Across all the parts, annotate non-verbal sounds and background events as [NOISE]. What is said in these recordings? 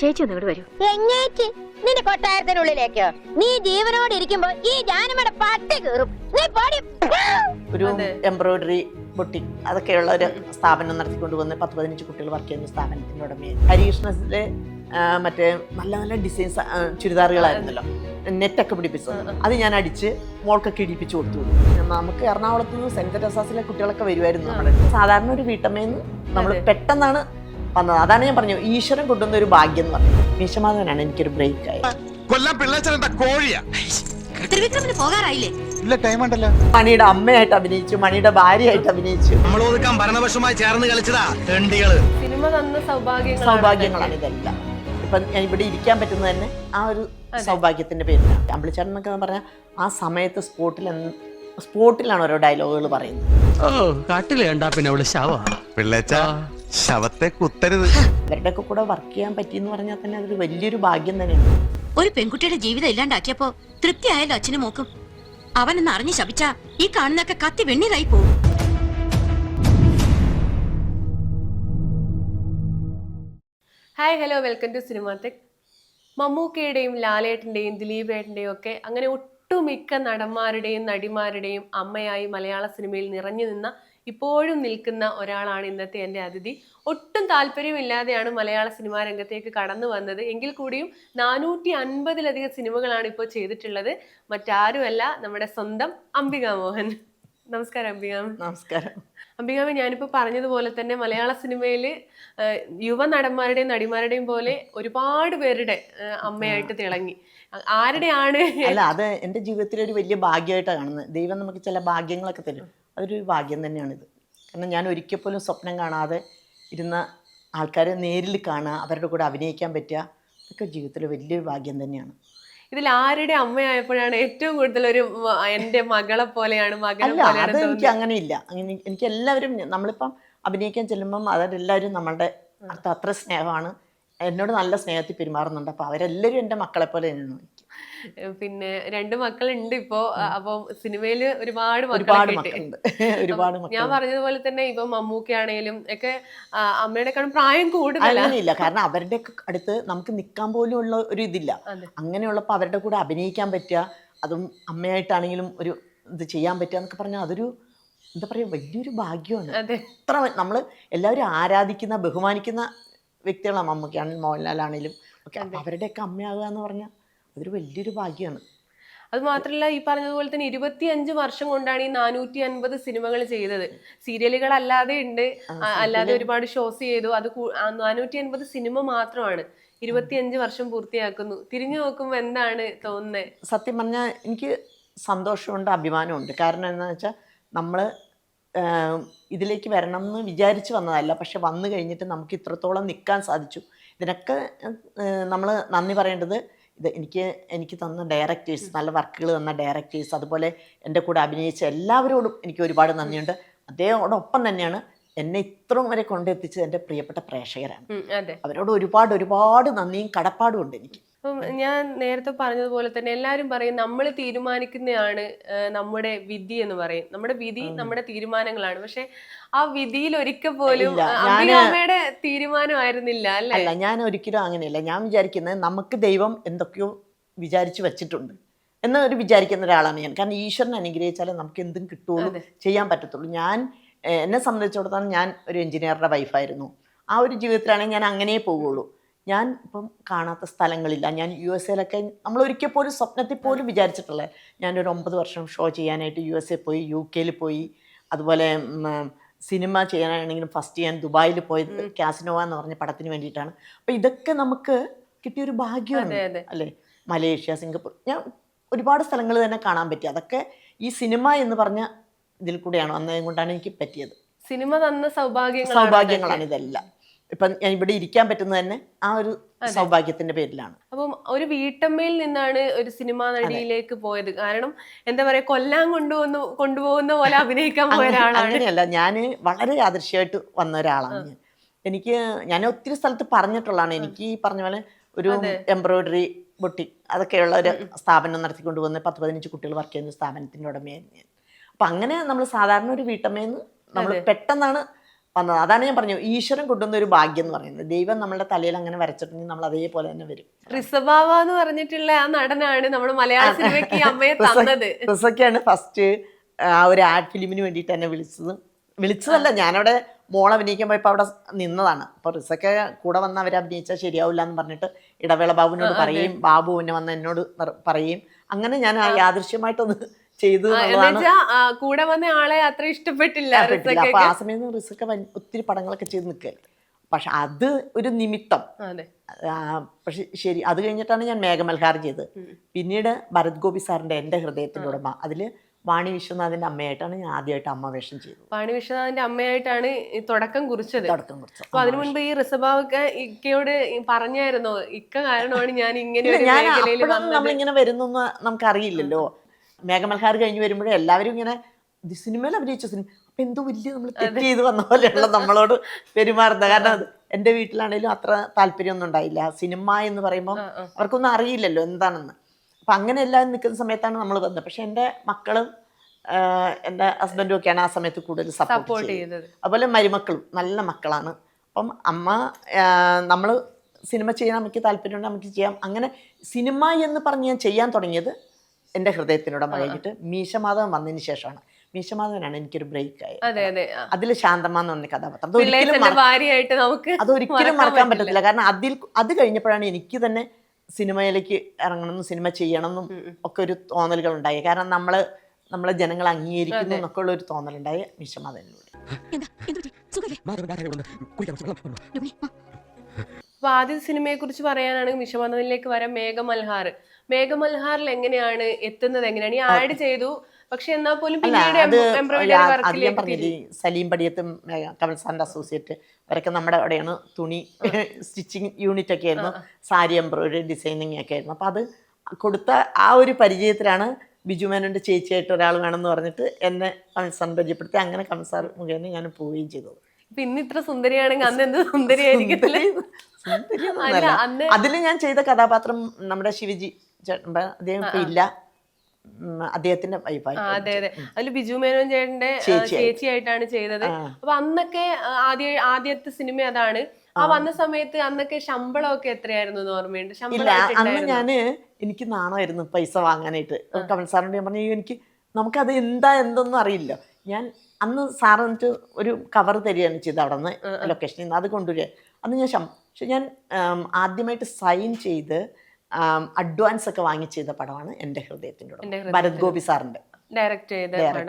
ചേച്ചി ഒന്ന് ഇവിടെ വരൂ. എങ്ങേക്ക് നിന്റെ കൊട്ടാരത്തിനുള്ളിലേക്കോ. നീ ജീവനോട് ഇരിക്കുമ്പോ ഈ ജാനമ്മയുടെ പട്ടി കീറും. നീ പോടി. ഒരു എംബ്രോയിഡറി ബൊട്ടിക് അതൊക്കെയുള്ള ഒരു സ്ഥാപനം നടത്തിക്കൊണ്ട് വന്ന് പത്ത് പതിനഞ്ച് കുട്ടികൾ വർക്ക് ചെയ്യുന്ന സ്ഥാപനത്തിന്റെ ഉടമയാണ് ഹരികൃഷ്ണസിലെ മറ്റേ നല്ല നല്ല ഡിസൈൻസ് ചുരിദാറുകളായിരുന്നല്ലോ. നെറ്റൊക്കെ പിടിപ്പിച്ചത്. അത് ഞാൻ അടിച്ച് മോൾക്കൊക്കെ ഇടിപ്പിച്ച് കൊടുത്തു. നമുക്ക് എറണാകുളത്ത് നിന്ന് സെന്റ് തെരസാസിലെ കുട്ടികളൊക്കെ വരുമായിരുന്നു നമ്മുടെ സാധാരണ ഒരു വീട്ടമ്മേന്ന് നമ്മൾ പെട്ടെന്നാണ് വന്നത്. അതാണ് ഞാൻ പറഞ്ഞു ഈശ്വരൻ കൊണ്ടുവന്ന ഒരു ഭാഗ്യം എന്ന് പറഞ്ഞു മീശമാധവനാണ് എനിക്കൊരു ബ്രേക്ക് ആയത്. കൊല്ലം പിള്ളേച്ചനെന്താ കോഴിയാ? ത്രിവിക്രമിന് പോകാറായില്ലേ? ഇല്ല ടൈം ഉണ്ടല്ലോ. മണിയുടെ അമ്മയായിട്ട് അഭിനയിച്ചു മണിയുടെ ഭാര്യയായിട്ട് അഭിനയിച്ചു. നമ്മൾ ഒതുക്കാൻ ഭരണപക്ഷമായി ചേർന്ന് കളിച്ചതാ തെണ്ടികൾ. സിനിമ തന്ന സൗഭാഗ്യങ്ങൾ സൗഭാഗ്യങ്ങളാണ് ഇതെല്ലാം. ഇപ്പം ഞാൻ ഇവിടെ ഇരിക്കാൻ പറ്റുന്നത് തന്നെ ആ ഒരു സൗഭാഗ്യത്തിന്റെ പേരിലാണ്. അമ്പിളിച്ചേട്ടൻ എന്നൊക്കെ പറഞ്ഞ ആ സമയത്ത് സ്പോട്ടിൽ സ്പോട്ടിലാണ് ഓരോ ഡയലോഗുകൾ പറയുന്നത്. ഓ കാട്ടിൽ കണ്ടാ പിന്നെ അവൾ ശവ പിള്ളേച്ച ശവത്തെ കുത്തരുത്. അവരുടെയൊക്കെ കൂടെ വർക്ക് ചെയ്യാൻ പറ്റിയെന്ന് പറഞ്ഞാൽ തന്നെ അതൊരു വലിയൊരു ഭാഗ്യം തന്നെയാണ് ഒരു പെൺകുട്ടിയുടെ ജീവിതം ഇല്ലാണ്ടാക്കിയപ്പോ തൃപ്തിയായല്ലോ അച്ഛനും മോക്കും. അവനെന്ന് അറിഞ്ഞു ശപിച്ച ഈ കാണുന്നൊക്കെ കത്തി വെണ്ണീറായി പോകും hi hello welcome to Cinematech മമ്മൂക്കയുടെയും ലാലേട്ടന്റെയും ദിലീപേട്ടന്റെയും ഒക്കെ അങ്ങനെ ഒട്ടുമിക്ക നടന്മാരുടെയും നടിമാരുടെയും അമ്മയായി മലയാള സിനിമയിൽ നിറഞ്ഞു നിന്ന ഇപ്പോഴും നിൽക്കുന്ന ഒരാളാണ് ഇന്നത്തെ എന്റെ അതിഥി. ഒട്ടും താല്പര്യമില്ലാതെയാണ് മലയാള സിനിമാ രംഗത്തേക്ക് കടന്നു വന്നത്. എങ്കിൽ കൂടിയും നാനൂറ്റി അൻപതിലധികം സിനിമകളാണ് ഇപ്പോൾ ചെയ്തിട്ടുള്ളത്. മറ്റാരുമല്ല നമ്മുടെ സ്വന്തം അംബിക മോഹൻ. നമസ്കാരം അംബിക നമസ്കാരം. അംബികാമ ഞാനിപ്പോൾ പറഞ്ഞതുപോലെ തന്നെ മലയാള സിനിമയിൽ യുവ നടന്മാരുടെയും നടിമാരുടെയും പോലെ ഒരുപാട് പേരുടെ അമ്മയായിട്ട് തിളങ്ങി. ആരുടെയാണ് അല്ല അത് എന്റെ ജീവിതത്തിലെ ഒരു വലിയ ഭാഗ്യമായിട്ടാണ് കാണുന്നത്. ദൈവം നമുക്ക് ചില ഭാഗ്യങ്ങളൊക്കെ തരും. അതൊരു ഭാഗ്യം തന്നെയാണിത്. കാരണം ഞാൻ ഒരിക്കൽ പോലും സ്വപ്നം കാണാതെ ഇരുന്ന ആൾക്കാരെ നേരിൽ കാണുക അവരുടെ കൂടെ അഭിനയിക്കാൻ പറ്റുക അതൊക്കെ ജീവിതത്തിലെ വലിയൊരു ഭാഗ്യം തന്നെയാണ്. ഇതിൽ ആരുടെ അമ്മയായപ്പോഴാണ് ഏറ്റവും കൂടുതൽ ഒരു എന്റെ മകളെ പോലെയാണ് അല്ല അത് എനിക്ക് അങ്ങനെയില്ല. അങ്ങനെ എനിക്ക് എല്ലാവരും നമ്മളിപ്പം അഭിനയിക്കാൻ ചെല്ലുമ്പം അവരെല്ലാവരും നമ്മളുടെ അടുത്ത് അത്ര സ്നേഹമാണ്. എന്നോട് നല്ല സ്നേഹത്തിൽ പെരുമാറുന്നുണ്ട്. അപ്പോൾ അവരെല്ലാരും എന്റെ മക്കളെ പോലെ തന്നെ പിന്നെ രണ്ട് മക്കളുണ്ട് ഇപ്പോ. അപ്പം സിനിമയിൽ ഒരുപാട് ഒരുപാട്. മക്കളുണ്ട്. ഒരുപാട് ഞാൻ പറഞ്ഞതുപോലെ തന്നെ ഇപ്പൊ മമ്മൂക്കയാണേലും ഒക്കെ അമ്മയുടെ അമ്മയുടെക്കാളും പ്രായം കൂടുതലില്ല അങ്ങനെയില്ല. കാരണം അവരുടെ അടുത്ത് നമുക്ക് നിൽക്കാൻ പോലും ഉള്ള ഒരു ഇതില്ല. അങ്ങനെയുള്ളപ്പോ അങ്ങനെയുള്ളപ്പോൾ അവരുടെ കൂടെ അഭിനയിക്കാൻ പറ്റുക അതും അമ്മയായിട്ടാണെങ്കിലും ഒരു ഇത് ചെയ്യാൻ പറ്റുക എന്നൊക്കെ പറഞ്ഞാൽ അതൊരു എന്താ പറയുക വലിയൊരു ഭാഗ്യമാണ്. അത്ര നമ്മൾ എല്ലാവരും ആരാധിക്കുന്ന ബഹുമാനിക്കുന്ന വ്യക്തികളാണ് അമ്മക്കാണെങ്കിലും മോഹൻലാലാണെങ്കിലും ഒക്കെ. അവരുടെയൊക്കെ അമ്മയാകുക എന്ന് പറഞ്ഞാൽ അതൊരു വലിയൊരു ഭാഗ്യമാണ് അത് മാത്രമല്ല ഈ പറഞ്ഞതുപോലെ തന്നെ ഇരുപത്തിയഞ്ച് വർഷം കൊണ്ടാണ് ഈ നാനൂറ്റി അൻപത് സിനിമകൾ ചെയ്തത്. സീരിയലുകൾ അല്ലാതെ ഉണ്ട് അല്ലാതെ ഒരുപാട് ഷോസ് ചെയ്തു. അത് നാനൂറ്റി അൻപത് സിനിമ മാത്രമാണ് ഇരുപത്തിയഞ്ച് വർഷം പൂർത്തിയാക്കുന്നു. തിരിഞ്ഞു നോക്കുമ്പോൾ എന്താണ് തോന്നുന്നത് സത്യം പറഞ്ഞാൽ എനിക്ക് സന്തോഷമുണ്ട് അഭിമാനമുണ്ട്. കാരണം എന്താണെന്ന് വെച്ചാൽ നമ്മൾ ഇതിലേക്ക് വരണം എന്ന് വിചാരിച്ച് വന്നതല്ല. പക്ഷെ വന്നു കഴിഞ്ഞിട്ട് നമുക്ക് ഇത്രത്തോളം നിൽക്കാൻ സാധിച്ചു. ഇതിനൊക്കെ നമ്മൾ നന്ദി പറയേണ്ടത് ഇത് എനിക്ക് എനിക്ക് തന്ന ഡയറക്ടേഴ്സ് നല്ല വർക്കുകൾ തന്ന ഡയറക്ടേഴ്സ് അതുപോലെ എന്റെ കൂടെ അഭിനയിച്ച എല്ലാവരോടും എനിക്ക് ഒരുപാട് നന്ദിയുണ്ട്. അദ്ദേഹത്തോടൊപ്പം തന്നെയാണ് എന്നെ ഇത്രയും വരെ കൊണ്ടെത്തിച്ചത് എന്റെ പ്രിയപ്പെട്ട പ്രേക്ഷകരാണ്. അവരോട് ഒരുപാട് ഒരുപാട് നന്ദിയും കടപ്പാടും ഉണ്ട് എനിക്ക്. അപ്പം ഞാൻ നേരത്തെ പറഞ്ഞതുപോലെ തന്നെ എല്ലാവരും പറയും നമ്മൾ തീരുമാനിക്കുന്നതാണ് നമ്മുടെ വിധി എന്ന് പറയും. നമ്മുടെ വിധി നമ്മുടെ തീരുമാനങ്ങളാണ്. പക്ഷെ ആ വിധിയിൽ ഒരിക്കൽ പോലും തീരുമാനമായിരുന്നില്ല അല്ലെ? അല്ല ഞാൻ ഒരിക്കലും അങ്ങനെയല്ല. ഞാൻ വിചാരിക്കുന്നത് നമുക്ക് ദൈവം എന്തൊക്കെയോ വിചാരിച്ചു വെച്ചിട്ടുണ്ട് എന്നൊരു ഒരു വിചാരിക്കുന്ന ഒരാളാണ് ഞാൻ. കാരണം ഈശ്വരൻ അനുഗ്രഹിച്ചാലേ നമുക്ക് എന്തും കിട്ടുള്ളൂ. ചെയ്യാൻ പറ്റത്തുള്ളൂ. ഞാൻ എന്നെ സംബന്ധിച്ചിടത്തോളം ഞാൻ ഒരു എഞ്ചിനീയറുടെ വൈഫായിരുന്നു ആ ഒരു ജീവിതത്തിലാണെങ്കിൽ ഞാൻ അങ്ങനെ പോവുള്ളൂ. ഞാൻ ഇപ്പം കാണാത്ത സ്ഥലങ്ങളില്ല. ഞാൻ യു എസ് എയിലൊക്കെ നമ്മൾ ഒരിക്കൽ പോലും സ്വപ്നത്തിൽ പോലും വിചാരിച്ചിട്ടുള്ളത് ഞാനൊരു ഒമ്പത് വർഷം ഷോ ചെയ്യാനായിട്ട് യു എസ് എ പോയി യു കെയിൽ പോയി. അതുപോലെ സിനിമ ചെയ്യാനാണെങ്കിലും ഫസ്റ്റ് ഞാൻ ദുബായിൽ പോയത് കാസിനോവ എന്ന് പറഞ്ഞ പടത്തിന് വേണ്ടിയിട്ടാണ്. അപ്പം ഇതൊക്കെ നമുക്ക് കിട്ടിയൊരു ഭാഗ്യമാണ്. അല്ലേ? Malaysia Singapore. ഞാൻ ഒരുപാട് സ്ഥലങ്ങൾ തന്നെ കാണാൻ പറ്റി. അതൊക്കെ ഈ സിനിമ എന്ന് പറഞ്ഞ ഇതിൽ കൂടെയാണ്. വന്നതും കൊണ്ടാണ് എനിക്ക് പറ്റിയത്. സിനിമ തന്ന സൗഭാഗ്യങ്ങൾ സൗഭാഗ്യങ്ങളാണ് ഇതെല്ലാം. ഇപ്പം ഞാൻ ഇവിടെ ഇരിക്കാൻ പറ്റുന്നത് തന്നെ ആ ഒരു സൗഭാഗ്യത്തിന്റെ പേരിലാണ്. അപ്പം ഒരു വീട്ടമ്മയിൽ നിന്നാണ് ഒരു സിനിമാ നടിയിലേക്ക് പോയത്. കാരണം എന്താ പറയാ കൊല്ലം കൊണ്ടുവന്നു കൊണ്ടുപോകുന്ന പോലെ അഭിനയിക്കാൻ പോയ ഒരാളാണ്. അങ്ങനെയല്ല ഞാൻ വളരെ യാദൃശ്യമായിട്ട് വന്ന ഒരാളാണ് ഞാൻ. എനിക്ക് ഞാൻ ഒത്തിരി സ്ഥലത്ത് പറഞ്ഞിട്ടുള്ളതാണ്. എനിക്ക് ഈ പറഞ്ഞ പോലെ ഒരു എംബ്രോയിഡറി ബൊട്ടിക് അതൊക്കെയുള്ള ഒരു സ്ഥാപനം നടത്തിക്കൊണ്ട് വന്ന് പത്ത് പതിനഞ്ച് കുട്ടികൾ വർക്ക് ചെയ്യുന്ന സ്ഥാപനത്തിന്റെ ഉടമയായിരുന്നു ഞാൻ. അപ്പം അങ്ങനെ നമ്മൾ സാധാരണ ഒരു വീട്ടമ്മയെന്ന് നമ്മൾ പെട്ടെന്നാണ് വന്നത്. അതാണ് ഞാൻ പറഞ്ഞു ഈശ്വരൻ കൊണ്ടുവന്ന ഒരു ഭാഗ്യം എന്ന് പറയുന്നത്. ദൈവം നമ്മുടെ തലയിൽ അങ്ങനെ വരച്ചിട്ടുണ്ടെങ്കിൽ നമ്മൾ അതേപോലെ തന്നെ വരും. റിസബാവ എന്ന് പറഞ്ഞിട്ടുള്ള ആ നടനാണ് നമ്മുടെ മലയാള സിനിമയ്ക്ക് അമ്മയെ തന്നത്. റിസക്കാണ് ഫസ്റ്റ് ആ ഒരു ആഡ് ഫിലിമിന് വേണ്ടിയിട്ട് എന്നെ വിളിച്ചത്. വിളിച്ചതല്ല ഞാനവിടെ മോൾ അഭിനയിക്കാൻ പോയപ്പോൾ അവിടെ നിന്നതാണ്. അപ്പോൾ റിസൊക്കെ കൂടെ വന്ന് അവർ അഭിനയിച്ചാൽ ശരിയാവില്ല എന്ന് പറഞ്ഞിട്ട് ഇടവേള ബാബുവിനോട് പറയും. ബാബു പിന്നെ വന്ന് എന്നോട് പറയും. അങ്ങനെ ഞാൻ ആ. യാദൃശ്യമായിട്ടൊന്ന് ചെയ്തു കൂടെ വന്ന ആളെ അത്ര ഇഷ്ടപ്പെട്ടില്ല അപ്പൊ ആ സമയത്ത് റിസൊക്കെ ഒത്തിരി പടങ്ങളൊക്കെ ചെയ്ത് നിൽക്കരുത് പക്ഷെ അത് ഒരു നിമിത്തം. പക്ഷെ ശരി അത് കഴിഞ്ഞിട്ടാണ് ഞാൻ മേഘമൽഹാർ ചെയ്തത്. പിന്നീട് ഭരത് ഗോപി സാറിന്റെ എന്റെ ഹൃദയത്തിന്റെ ഉടമ. അതിൽ വാണി വിശ്വനാഥിന്റെ അമ്മയായിട്ടാണ് ഞാൻ ആദ്യമായിട്ട് അമ്മ വേഷം ചെയ്തത്. വാണി വിശ്വനാഥിന്റെ അമ്മയായിട്ടാണ് തുടക്കം കുറിച്ചത്. തുടക്കം കുറിച്ചത്. അപ്പൊ അതിനു മുൻപ് ഈ റിസബാവൊക്കെ ഇക്കയോട് പറഞ്ഞായിരുന്നോ ഇക്ക കാരണമാണ് ഞാൻ ഇങ്ങനെ നമ്മളിങ്ങനെ വരുന്നൊന്നും നമുക്കറിയില്ലല്ലോ. മേഘമൽഹാർ കഴിഞ്ഞ് വരുമ്പോഴേ എല്ലാവരും ഇങ്ങനെ സിനിമയിൽ അഭിനയിച്ച സിനിമ. അപ്പൊ എന്തോ വലിയ നമ്മൾ തെറ്റ് ചെയ്ത് വന്ന പോലെയുള്ള നമ്മളോട് പെരുമാറുന്നത്. കാരണം അത് എന്റെ വീട്ടിലാണെങ്കിലും അത്ര താല്പര്യമൊന്നും ഉണ്ടായില്ല. സിനിമ എന്ന് പറയുമ്പോൾ അവർക്കൊന്നും അറിയില്ലല്ലോ എന്താണെന്ന്. അപ്പൊ അങ്ങനെ എല്ലാം നിൽക്കുന്ന സമയത്താണ് നമ്മൾ വന്നത്. പക്ഷെ എന്റെ മക്കളും എന്റെ എന്റെ ഹസ്ബൻഡും ഒക്കെയാണ് ആ സമയത്ത് കൂടുതൽ സപ്പോർട്ട് ചെയ്തത് അതുപോലെ മരുമക്കളും നല്ല മക്കളാണ്. അപ്പം അമ്മ നമ്മൾ സിനിമ ചെയ്യാൻ നമുക്ക് താല്പര്യമുണ്ട് നമുക്ക് ചെയ്യാം. അങ്ങനെ സിനിമ എന്ന് പറഞ്ഞ് ഞാൻ ചെയ്യാൻ തുടങ്ങിയത് എന്റെ ഹൃദയത്തിനോട് കഴിഞ്ഞിട്ട് മീശമാധവൻ വന്നതിന് ശേഷമാണ്. മീശമാധവനാണ് എനിക്കൊരു ബ്രേക്ക് ആയത്. അതിൽ ശാന്തമാന്ന് പറഞ്ഞ കഥാപാത്രം. അതൊരിക്കലും മറക്കാൻ പറ്റത്തില്ല. കാരണം അതിൽ അത് കഴിഞ്ഞപ്പോഴാണ് എനിക്ക് തന്നെ സിനിമയിലേക്ക് ഇറങ്ങണമെന്നും സിനിമ ചെയ്യണമെന്നും ഒക്കെ ഒരു തോന്നലുകൾ ഉണ്ടായി. കാരണം നമ്മൾ നമ്മളെ ജനങ്ങൾ അംഗീകരിക്കുന്നു എന്നൊക്കെ ഉള്ള ഒരു തോന്നലുണ്ടായി മീശമാധവനിലൂടെ. അപ്പൊ ആദ്യ സിനിമയെ കുറിച്ച് പറയാനാണെങ്കിൽ വിശ്വനാഥനിലേക്ക് വരാം മേഘമൽഹാർ. മേഘമൽഹാറിൽ എങ്ങനെയാണ് എത്തുന്നത് എങ്ങനെയാണ്? ഈ ആഡ് ചെയ്തു. പക്ഷെ എന്നാൽ പോലും പിന്നീട് അത് ഞാൻ പറഞ്ഞില്ലേ സലീം പടിയത്തും കമൽ സാറിന്റെ അസോസിയേറ്റ് അവരൊക്കെ നമ്മുടെ അവിടെയാണ് തുണി സ്റ്റിച്ചിങ് യൂണിറ്റ് [LAUGHS] ഒക്കെ ആയിരുന്നു. സാരി എംബ്രോയിഡറി ഡിസൈനിങ് ഒക്കെ ആയിരുന്നു. അപ്പൊ അത് കൊടുത്ത ആ ഒരു പരിചയത്തിലാണ് ബിജു മേനോന്റെ ചേച്ചിയായിട്ട് ഒരാൾ വേണമെന്ന് പറഞ്ഞിട്ട് എന്നെ കമൽ സാറിന് പരിചയപ്പെടുത്തി. അങ്ങനെ കമൽ സാർ മുഖേന ഞാൻ പോവുകയും ചെയ്തു. പിന്നെ ഇന്ന് ഇത്ര സുന്ദരിയാണെങ്കിൽ അന്ന് എന്ത് സുന്ദരിയായിരിക്കും അതിൽ ഞാൻ ചെയ്ത കഥാപാത്രം നമ്മുടെ ശിവജി അദ്ദേഹം ഇപ്പൊ ഇല്ല. അദ്ദേഹത്തിന്റെ വൈഫായി അതെ അതെ. അതിൽ ബിജു മേനോൻ ചേട്ടന്റെ. ചേച്ചിയായിട്ടാണ് ചെയ്തത്. അപ്പൊ അന്നൊക്കെ ആദ്യ ആദ്യത്തെ സിനിമ അതാണ്. ആ വന്ന സമയത്ത് അന്നൊക്കെ ശമ്പളമൊക്കെ എത്രയായിരുന്നു ഓർമ്മയുണ്ട്? ഇല്ല അന്ന് ഞാൻ എനിക്ക് നാണമായിരുന്നു പൈസ വാങ്ങാനായിട്ട്. കമൽ സാറിനോട് ഞാൻ പറഞ്ഞു "അയ്യോ, എനിക്ക് നമുക്കത് എന്താ എന്തൊന്നും അറിയില്ല. ഞാൻ അന്ന് സാർ എന്നിട്ട് ഒരു കവർ തരികയാണ് ചെയ്തത് അവിടെ നിന്ന് ലൊക്കേഷനിൽ നിന്ന്. അത് കൊണ്ടുവരിക. അന്ന് ഞാൻ ശം പക്ഷെ ഞാൻ ആദ്യമായിട്ട് സൈൻ ചെയ്ത് അഡ്വാൻസ് ഒക്കെ വാങ്ങി ചെയ്ത പടമാണ് എന്റെ ഹൃദയത്തിന്റെ. ഭരത് ഗോപി സാറിന്റെ ഡയറക്റ്റ്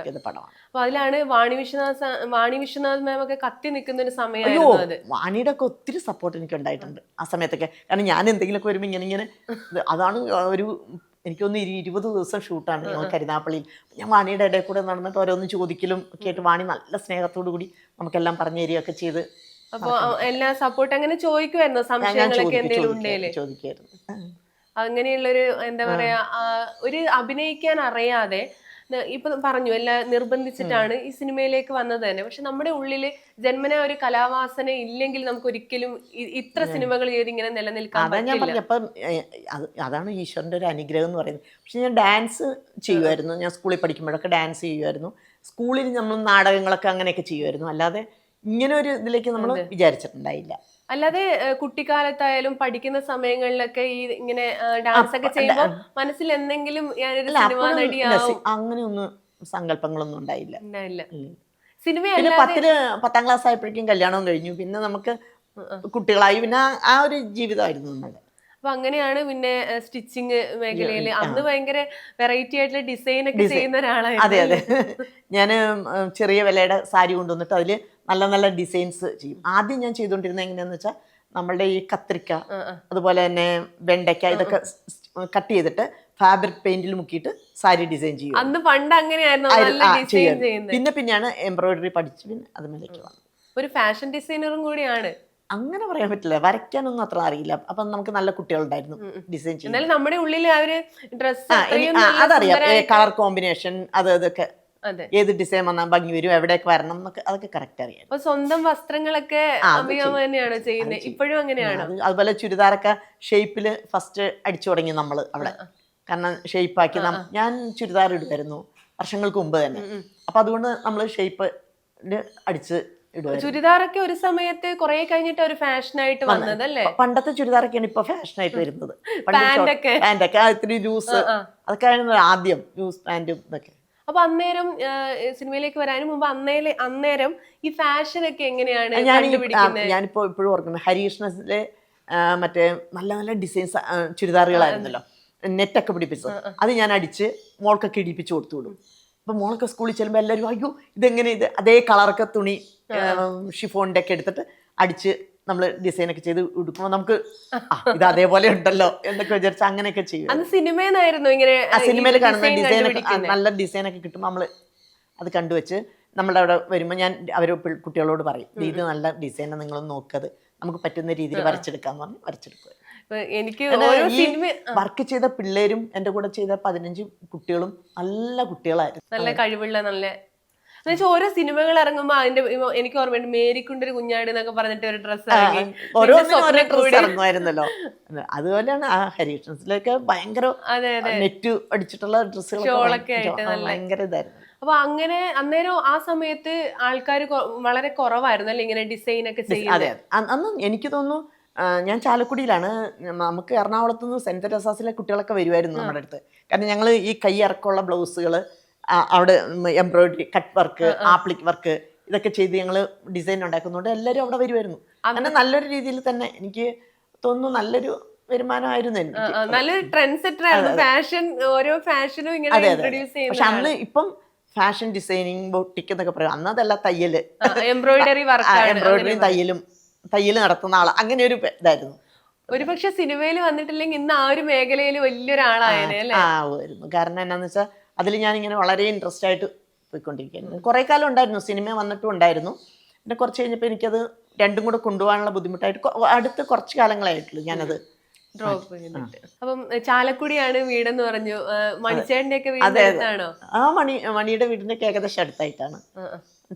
ചെയ്ത പടമാണ്. അപ്പൊ അതിലാണ് വാണി വിശ്വനാഥ് സ- വാണി വിശ്വനാഥ് മാം ഒക്കെ കത്തി നിൽക്കുന്ന ഒരു സമയമായിരുന്നു അത്. വാണിയുടെ ഒക്കെ ഒത്തിരി സപ്പോർട്ട് എനിക്ക് ഉണ്ടായിട്ടുണ്ട് ആ സമയത്തൊക്കെ. കാരണം ഞാൻ എന്തെങ്കിലുമൊക്കെ വരുമ്പോൾ ഇങ്ങനെ ഇങ്ങനെ അതാണ് ഒരു എനിക്കൊന്ന് ഇരു ഇരുപത് ദിവസം ഷൂട്ടാണ് ഞങ്ങൾ കരുനാപ്പള്ളിയിൽ ഞാൻ വാണിയുടെ ഇടയിൽ കൂടെ നടന്നിട്ട് ഓരോന്ന് ചോദിക്കലും ഒക്കെ ആയിട്ട് വാണി നല്ല സ്നേഹത്തോടു കൂടി നമുക്കെല്ലാം പറഞ്ഞു തരികയൊക്കെ ചെയ്ത് അപ്പൊ എല്ലാ സപ്പോർട്ട് അങ്ങനെ ചോദിക്കുമായിരുന്നു സംശയങ്ങളൊക്കെ എന്തെങ്കിലും ചോദിക്കായിരുന്നു അങ്ങനെയുള്ളൊരു എന്താ പറയാ ഒരു അഭിനയിക്കാൻ അറിയാതെ ഇപ്പൊ പറഞ്ഞു എല്ലാം നിർബന്ധിച്ചിട്ടാണ് ഈ സിനിമയിലേക്ക് വന്നത് തന്നെ. പക്ഷെ നമ്മുടെ ഉള്ളിൽ ജന്മന ഒരു കലാവാസന ഇല്ലെങ്കിൽ നമുക്ക് ഒരിക്കലും ഇത്ര സിനിമകൾ ചെയ്ത് ഇങ്ങനെ നിലനിൽക്കാൻ അതാ ഞാൻ പറഞ്ഞു അപ്പം അതാണ് ഈശ്വരന്റെ ഒരു അനുഗ്രഹം എന്ന് പറയുന്നത്. പക്ഷെ ഞാൻ ഡാൻസ് ചെയ്യുമായിരുന്നു. ഞാൻ സ്കൂളിൽ പഠിക്കുമ്പോഴൊക്കെ ഡാൻസ് ചെയ്യുമായിരുന്നു. സ്കൂളിൽ നമ്മൾ നാടകങ്ങളൊക്കെ അങ്ങനെയൊക്കെ ചെയ്യുമായിരുന്നു. അല്ലാതെ ഇങ്ങനെ ഒരു ഇതിലേക്ക് നമ്മൾ വിചാരിച്ചിട്ടുണ്ടായില്ല. അല്ലാതെ കുട്ടിക്കാലത്തായാലും പഠിക്കുന്ന സമയങ്ങളിലൊക്കെ ഈ ഇങ്ങനെ ഡാൻസ് ഒക്കെ ചെയ്യുമ്പോൾ മനസ്സിൽ എന്തെങ്കിലും ഞാനൊരു സിനിമാ നടിയാവും? അങ്ങനെയൊന്നും സങ്കല്പങ്ങളൊന്നും ഉണ്ടായില്ല. ഉണ്ടായില്ല. സിനിമ പിന്നെ പത്തിൽ പത്താം ക്ലാസ് ആയപ്പോഴേക്കും കല്യാണം കഴിഞ്ഞു. പിന്നെ നമുക്ക് കുട്ടികളായി പിന്നെ ആ- ഒരു ജീവിതമായിരുന്നു നമ്മുടെ അപ്പൊ അങ്ങനെയാണ് പിന്നെ സ്റ്റിച്ചിങ് മേഖലയിൽ അന്ന് ഭയങ്കര വെറൈറ്റി ആയിട്ടുള്ള ഡിസൈൻ ഒക്കെ. ചെയ്യുന്ന അതെ ഒരാളായിരുന്നു അതെ ഞാൻ ചെറിയ വിലയുടെ സാരി കൊണ്ടുവന്നിട്ട് അതിൽ നല്ല നല്ല ഡിസൈൻസ് ചെയ്യും. ആദ്യം ഞാൻ ചെയ്തുകൊണ്ടിരുന്നത് എങ്ങനെയാന്ന് വെച്ചാൽ നമ്മളുടെ ഈ കത്രിക്ക. അതുപോലെ തന്നെ വെണ്ടയ്ക്ക ഇതൊക്കെ കട്ട് ചെയ്തിട്ട് ഫാബ്രിക് പെയിന്റിൽ മുക്കിയിട്ട് സാരി ഡിസൈൻ ചെയ്യും അന്ന് പണ്ട് അങ്ങനെയായിരുന്നു. ചെയ്യുന്നത് പിന്നെ പിന്നെയാണ് എംബ്രോയിഡറി പഠിച്ച് പിന്നെ അത് വന്നത് ഒരു ഫാഷൻ ഡിസൈനറും കൂടിയാണ്. അങ്ങനെ പറയാൻ പറ്റില്ല. വരയ്ക്കാനൊന്നും അത്ര അറിയില്ല. അപ്പൊ നമുക്ക് നല്ല കുട്ടികളുണ്ടായിരുന്നു ഡിസൈൻ ചെയ്യാൻ എന്നാലും നമ്മുടെ ഉള്ളിൽ ഡ്രസ് അതറിയാം. കളർ കോമ്പിനേഷൻ അത് ഇതൊക്കെ ഏത് ഡിസൈൻ വന്നാൽ ഭംഗി വരും എവിടെയൊക്കെ വരണം എന്നൊക്കെ അതൊക്കെ കറക്റ്റ് അറിയാം. അപ്പൊ സ്വന്തം വസ്ത്രങ്ങളൊക്കെ. തന്നെയാണ് ചെയ്യുന്നത്? ഇപ്പോഴും അങ്ങനെയാണ്? അതുപോലെ ചുരിദാറൊക്കെ ഷേപ്പിൽ ഫസ്റ്റ് അടിച്ചു തുടങ്ങി നമ്മൾ അവിടെ. കാരണം ഷേപ്പാക്കി ഞാൻ ചുരിദാർ ഇടുമായിരുന്നു വർഷങ്ങൾക്ക് മുമ്പ് തന്നെ. അപ്പൊ അതുകൊണ്ട് നമ്മൾ ഷേപ്പ് അടിച്ച് ചുരിദാറൊക്കെ ഒരു സമയത്ത് കുറെ കഴിഞ്ഞിട്ട് ഒരു ഫാഷനായിട്ട് വന്നത് അല്ലേ പണ്ടത്തെ ചുരിദാറൊക്കെയാണ് ഇപ്പൊ ഫാഷനായിട്ട് വരുന്നത്. പാന്റൊക്കെ ഇത്തിരി ലൂസ്. അതൊക്കെ ആയിരുന്നു ആദ്യം ലൂസ് പാന്റും ഇതൊക്കെ. അപ്പൊ അന്നേരം സിനിമയിലേക്ക് വരാനും മുമ്പ് അന്നേലെ അന്നേരം ഈ ഫാഷൻ ഒക്കെ എങ്ങനെയാണ് ഞാനിപ്പോ ഇപ്പോഴും ഓർക്കുന്നത് ഹരീഷ്ണസിലെ മറ്റേ നല്ല നല്ല ഡിസൈൻസ് ചുരിദാറുകളായിരുന്നല്ലോ. നെറ്റൊക്കെ പിടിപ്പിച്ചത്. അത് ഞാൻ അടിച്ച് മോൾക്കൊക്കെ ഇടിപ്പിച്ച് കൊടുത്തു വിടും. അപ്പൊ മോളൊക്കെ സ്കൂളിൽ ചെല്ലുമ്പോൾ എല്ലാവരും അയ്യോ ഇതെങ്ങനെ ഇത്? അതേ കളറൊക്കെ തുണി ഷിഫോണിന്റെ ഒക്കെ എടുത്തിട്ട് അടിച്ച് നമ്മൾ ഡിസൈനൊക്കെ ചെയ്ത് ഉടുക്കുമ്പോൾ നമുക്ക് ആ, ഇത് അതേപോലെ ഉണ്ടല്ലോ എന്നൊക്കെ വിചാരിച്ച് അങ്ങനെയൊക്കെ ചെയ്യും അന്ന് സിനിമയെന്നായിരുന്നു ഇങ്ങനെ ആ സിനിമയിൽ കാണുന്ന ഡിസൈൻ. നല്ല ഡിസൈനൊക്കെ കിട്ടുമ്പോൾ നമ്മൾ അത് കണ്ടുവച്ച് നമ്മുടെ അവിടെ വരുമ്പോൾ ഞാൻ അവർ കുട്ടികളോട് പറയും "ദേ ഇത് നല്ല ഡിസൈനാണ് നിങ്ങൾ നോക്കത് നമുക്ക് പറ്റുന്ന രീതിയിൽ വരച്ചെടുക്കാൻ പറഞ്ഞു വരച്ചെടുക്കുക. എനിക്ക് ഓരോ സിനിമ വർക്ക് ചെയ്ത പിള്ളേരും എന്റെ കൂടെ ചെയ്ത പതിനഞ്ച് കുട്ടികളും നല്ല കുട്ടികളായിരുന്നു. നല്ല കഴിവുള്ള നല്ല എന്നുവെച്ചാൽ ഓരോ സിനിമകൾ ഇറങ്ങുമ്പോ അതിന്റെ എനിക്ക് ഓർമ്മയുണ്ട് മേരിക്കുണ്ടൊരു കുഞ്ഞാട് എന്നൊക്കെ പറഞ്ഞിട്ട് ഒരു ഡ്രസ്സ് ഓരോ. ഇറങ്ങുമായിരുന്നല്ലോ. അതുപോലെയാണ് ആ ഹരീഷൻസിലൊക്കെ ഭയങ്കര നെറ്റ് അടിച്ചിട്ടുള്ള ഡ്രസ്സുകളൊക്കെ ഭയങ്കര- ഇതായിരുന്നു. അപ്പൊ അങ്ങനെ അന്നേരം ആ സമയത്ത് ആൾക്കാർ വളരെ കുറവായിരുന്നു. അല്ലെ ഇങ്ങനെ ഡിസൈൻ ഒക്കെ അതെ അന്ന് എനിക്ക് തോന്നുന്നു ഞാൻ ചാലക്കുടിയിലാണ്. നമുക്ക് എറണാകുളത്ത് നിന്ന് സെന്റ് തെരസാസിലെ കുട്ടികളൊക്കെ വരുമായിരുന്നു നമ്മുടെ അടുത്ത്. കാരണം ഞങ്ങൾ ഈ കൈ ഇറക്കമുള്ള ബ്ലൗസുകൾ അവിടെ embroidery cut work applique work ഇതൊക്കെ ചെയ്ത് ഞങ്ങൾ ഡിസൈൻ ഉണ്ടാക്കുന്നതുകൊണ്ട് എല്ലാവരും അവിടെ വരുമായിരുന്നു അങ്ങനെ നല്ലൊരു രീതിയിൽ തന്നെ എനിക്ക് തോന്നുന്നു നല്ലൊരു വരുമാനമായിരുന്നു എനിക്ക്. നല്ലൊരു ട്രെൻഡ് സെറ്റർ ആയിരുന്നു. ഫാഷൻ ഓരോ ഫാഷനും ഇങ്ങനെ ഇൻട്രൊഡ്യൂസ് പക്ഷെ ചെയ്യുന്ന അന്ന് ഇപ്പം ഫാഷൻ ഡിസൈനിങ് ബൊട്ടിക് എന്നൊക്കെ പറയും. അന്ന് അതല്ല തയ്യൽ. എംബ്രോയിഡറി വർക്കാണ് എംബ്രോയിഡറിയും തയ്യലും തയ്യൽ നടത്തുന്ന ആൾ അങ്ങനെ ഒരു ഇതായിരുന്നു. ഒരുപക്ഷെ സിനിമയിൽ വന്നിട്ടില്ലെങ്കിൽ ഇന്ന് ആ ഒരു മേഖലയിൽ ആവുമായിരുന്നു. കാരണം എന്നാന്ന് വെച്ചാൽ അതിൽ ഞാനിങ്ങനെ വളരെ ഇൻട്രസ്റ്റ് ആയിട്ട് പോയിക്കൊണ്ടിരിക്കുകയായിരുന്നു. കുറേ കാലം ഉണ്ടായിരുന്നു സിനിമ വന്നിട്ടും ഉണ്ടായിരുന്നു. പിന്നെ കുറച്ച് കഴിഞ്ഞപ്പോൾ എനിക്കത് രണ്ടും കൂടെ കൊണ്ടുപോകാനുള്ള ബുദ്ധിമുട്ടായിട്ട് അടുത്ത കുറച്ച് കാലങ്ങളായിട്ടുള്ളൂ ഞാനത് ഡ്രോപ്പ് ചെയ്തിട്ട്. അപ്പം ചാലക്കുടിയാണ് വീടെന്ന് പറഞ്ഞു. മണിച്ചേട്ടന്റെ ഒക്കെ. ആ മണി മണിയുടെ വീടിന്റെ ഏകദേശം അടുത്തായിട്ടാണ്.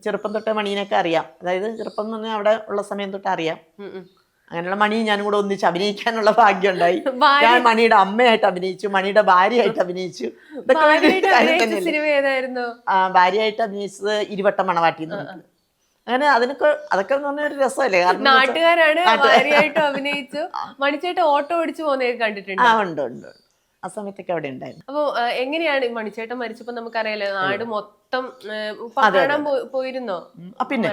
ചെറുപ്പം തൊട്ടേ മണീനൊക്കെ അറിയാം. അതായത് ചെറുപ്പം എന്ന് പറഞ്ഞാൽ അവിടെ ഉള്ള സമയം തൊട്ട് അറിയാം. അങ്ങനെയുള്ള മണി ഞാനും കൂടെ ഒന്നിച്ച് അഭിനയിക്കാനുള്ള ഭാഗ്യം ഉണ്ടായി [LAUGHS] ഞാൻ മണിയുടെ അമ്മയായിട്ട് അഭിനയിച്ചു മണിയുടെ ഭാര്യയായിട്ട് അഭിനയിച്ചു. ഭാര്യയായിട്ട് ഭാര്യയായിട്ട് അഭിനയിച്ചത് ഇരുവട്ടം മണവാട്ടി എന്ന്. അങ്ങനെ അതിനൊക്കെ അതൊക്കെ ഒരു രസമല്ലേ? നാട്ടുകാരാണ് നാട്ടുകാർ. [LAUGHS] അഭിനയിച്ചു. മണിച്ചേട്ട് ഓട്ടോ ഓടിച്ചു പോകുന്നതൊക്കെ കണ്ടിട്ടുണ്ട്? ആ ഉണ്ട് ഉണ്ട്. ആ സമയത്തൊക്കെ അവിടെ ഉണ്ടായിരുന്നു. അപ്പൊ എങ്ങനെയാണ് മണിച്ചേട്ടൻ മരിച്ചപ്പോ നമുക്കറിയാലോ നാട് മൊത്തം കാണാൻ പോയിരുന്നോ? പിന്നെ.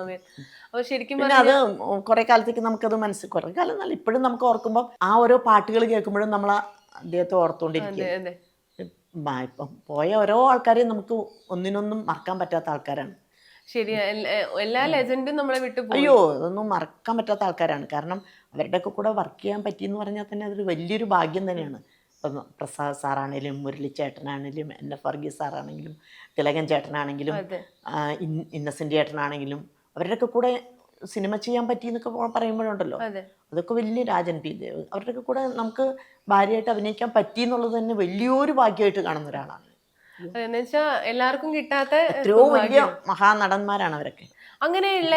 സമയത്ത്. അപ്പൊ ശരിക്കും പിന്നെ അത് കുറെ കാലത്തേക്ക് നമുക്കത് മനസ്സിൽ കുറെ കാലം നല്ല ഇപ്പോഴും നമുക്ക് ഓർക്കുമ്പോൾ ആ ഓരോ പാട്ടുകൾ കേൾക്കുമ്പോഴും നമ്മൾ അദ്ദേഹത്തെ ഓർത്തുകൊണ്ടിരിക്കും ഇപ്പം പോയ ഓരോ ആൾക്കാരെയും നമുക്ക് ഒന്നിനൊന്നും മറക്കാൻ പറ്റാത്ത ആൾക്കാരാണ്. ശരി എല്ലാ- ലെജൻഡും നമ്മളെ വിട്ടു അയ്യോ അതൊന്നും മറക്കാൻ പറ്റാത്ത ആൾക്കാരാണ്. കാരണം അവരുടെയൊക്കെ കൂടെ വർക്ക് ചെയ്യാൻ പറ്റിയെന്ന് പറഞ്ഞാൽ തന്നെ അതൊരു വലിയൊരു ഭാഗ്യം തന്നെയാണ്. ഇപ്പം പ്രസാദ് സാറാണേലും മുരളി ചേട്ടനാണെങ്കിലും എൻ എഫ് വർഗീസ് സാറാണെങ്കിലും തിലകൻ ചേട്ടനാണെങ്കിലും ഇന്നസെന്റ് ചേട്ടനാണെങ്കിലും അവരുടെയൊക്കെ കൂടെ സിനിമ ചെയ്യാൻ പറ്റി എന്നൊക്കെ പറയുമ്പോഴുണ്ടല്ലോ. അതൊക്കെ വലിയ രാജൻ പി. ദേവ് അവരുടെയൊക്കെ കൂടെ നമുക്ക് ഭാര്യയായിട്ട് അഭിനയിക്കാൻ പറ്റി എന്നുള്ളത് തന്നെ വലിയൊരു ഭാഗ്യമായിട്ട് കാണുന്ന ഒരാളാണ്. എല്ലാവർക്കും കിട്ടാത്ത എത്രയോ വലിയ മഹാനടന്മാരാണ് അവരൊക്കെ. അങ്ങനെയുള്ള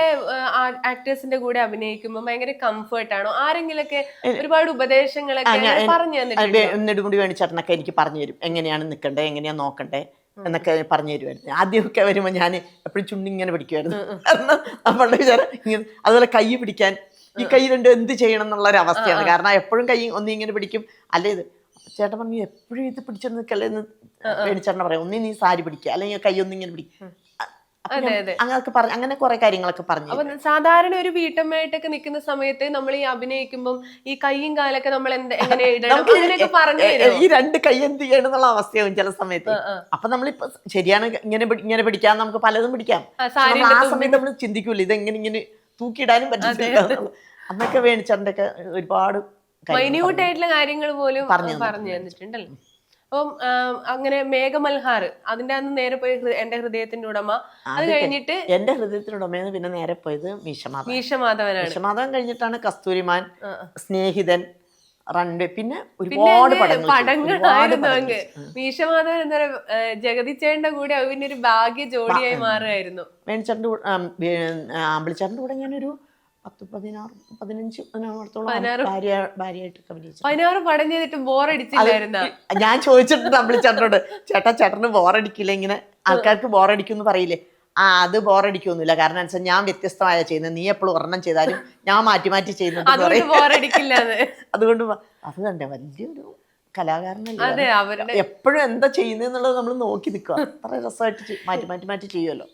ആക്ടേഴ്സിന്റെ കൂടെ അഭിനയിക്കുമ്പോൾ ഭയങ്കര കംഫർട്ട് ആണോ? ആരെങ്കിലൊക്കെ ഒരുപാട് ഉപദേശങ്ങളൊക്കെ പറഞ്ഞു തന്നിട്ടുണ്ട്? നെടുമുടി വേണിച്ചേട്ടനൊക്കെ എനിക്ക് പറഞ്ഞു തരും. എങ്ങനെയാണ് നിൽക്കണ്ടേ എങ്ങനെയാണ് നോക്കണ്ടേ? എന്നൊക്കെ പറഞ്ഞു തരുമായിരുന്നു ആദ്യമൊക്കെ വരുമ്പോൾ ഞാൻ എപ്പോഴും ചുണ്ടി ഇങ്ങനെ പിടിക്കുമായിരുന്നു കാരണം നമ്മളുടെ വിചാരം ഇങ്ങനെ അതുപോലെ കൈ പിടിക്കാൻ ഈ കൈ രണ്ടും എന്ത് ചെയ്യണം എന്നുള്ള ഒരു അവസ്ഥയാണ് കാരണം എപ്പോഴും കൈ ഒന്നും ഇങ്ങനെ പിടിക്കും. അല്ലേ ഇത്? ചേട്ടൻ പറഞ്ഞു എപ്പോഴും ഇത് പിടിച്ചിട്ട് നിൽക്കല്ലേ എന്ന് വേണിച്ചേട്ടനെ പറയാം ഒന്നീ നീ സാരി പിടിക്കുക അല്ലെങ്കിൽ കൈ ഒന്ന് ഇങ്ങനെ അങ്ങനൊക്കെ പറഞ്ഞു അങ്ങനെ കുറെ കാര്യങ്ങളൊക്കെ പറഞ്ഞു അപ്പൊ സാധാരണ ഒരു വീട്ടമ്മയായിട്ടൊക്കെ നിൽക്കുന്ന സമയത്ത് നമ്മൾ ഈ അഭിനയിക്കുമ്പോൾ ഈ കൈയും കാലൊക്കെ നമ്മൾ എങ്ങനെ [LAUGHS] ഇടണം ഈ രണ്ട് കൈ എന്ത് ചെയ്യണം എന്നുള്ള അവസ്ഥയാവും ചില സമയത്ത്. അപ്പൊ നമ്മളിപ്പോ ശരിയാണ് ഇങ്ങനെ ഇങ്ങനെ പിടിക്കാൻ നമുക്ക് പലതും പിടിക്കാം. ആ, സമയത്ത് നമ്മൾ ചിന്തിക്കൂല ഇത് എങ്ങനെ ഇങ്ങനെ തൂക്കിയിടാനും പറ്റില്ല അന്നൊക്കെ വേണിച്ചറിന്റെ ഒക്കെ ഒരുപാട് മൈന്യൂട്ടായിട്ടുള്ള മൈന്യൂട്ട് ആയിട്ടുള്ള കാര്യങ്ങൾ പോലും പറഞ്ഞു പറഞ്ഞു തന്നിട്ടുണ്ടല്ലോ? അപ്പം അങ്ങനെ മേഘമൽഹാർ അതിന്റെ അന്ന് നേരെ പോയി എന്റെ ഹൃദയത്തിന്റെ ഉടമ. അത് കഴിഞ്ഞിട്ട് എന്റെ ഹൃദയത്തിന്റെ ഉടമയെന്ന് പിന്നെ നേരെ പോയത് മീശമാധവൻ. മീശമാധവനാണ്. മീശമാധവൻ കഴിഞ്ഞിട്ടാണ് കസ്തൂരിമാൻ. സ്നേഹിതൻ റൺവേ പിന്നെ പിന്നെ ഒരുപാട് പടങ്ങളായിരുന്നു. മീശമാധവൻ എന്താ പറയുക ജഗതിച്ചേട്ടന്റെ കൂടെ അവന്റെ ഒരു ഭാഗ്യ. ജോഡിയായി മാറുമായിരുന്നു വേണിച്ചേട്ടന്റെ കൂടെ ആമ്പിളിച്ചേട്ടന്റെ കൂടെ ഞാനൊരു പത്ത് പതിനാറ് പതിനഞ്ച് പതിനാറോളം പതിനാറ്. ഭാര്യ ഭാര്യയായിട്ടൊക്കെ അഭിനയിച്ചു പതിനാറ് പടം ചെയ്തിട്ട് ബോറടിച്ചില്ലായിരുന്നു ഞാൻ ചോദിച്ചിട്ടുണ്ട് അമ്പിളിച്ചേട്ടനോട് ചേട്ടാ ചേട്ടന് ബോറടിക്കില്ല ഇങ്ങനെ? ആൾക്കാർക്ക് ബോറടിക്കും എന്ന് പറയില്ലേ? ആ അത് ബോറടിക്കൊന്നുമില്ല കാരണം അനുസരിച്ച് വെച്ചാൽ ഞാൻ വ്യത്യസ്തമായ ചെയ്യുന്നത്. നീ എപ്പോഴും ഒരെണ്ണം ചെയ്താലും ഞാൻ മാറ്റി മാറ്റി ചെയ്യുന്നുണ്ട് അതുകൊണ്ട് അത്. അതുകൊണ്ട് വ- അത് കണ്ടേ വലിയൊരു കലാകാരനല്ലേ അതെ അവരുടെ എപ്പോഴും എന്താ ചെയ്യുന്നത് നമ്മൾ നോക്കി നിൽക്കുക അത്ര രസമായിട്ട് മാറ്റി മാറ്റി മാറ്റി ചെയ്യുമല്ലോ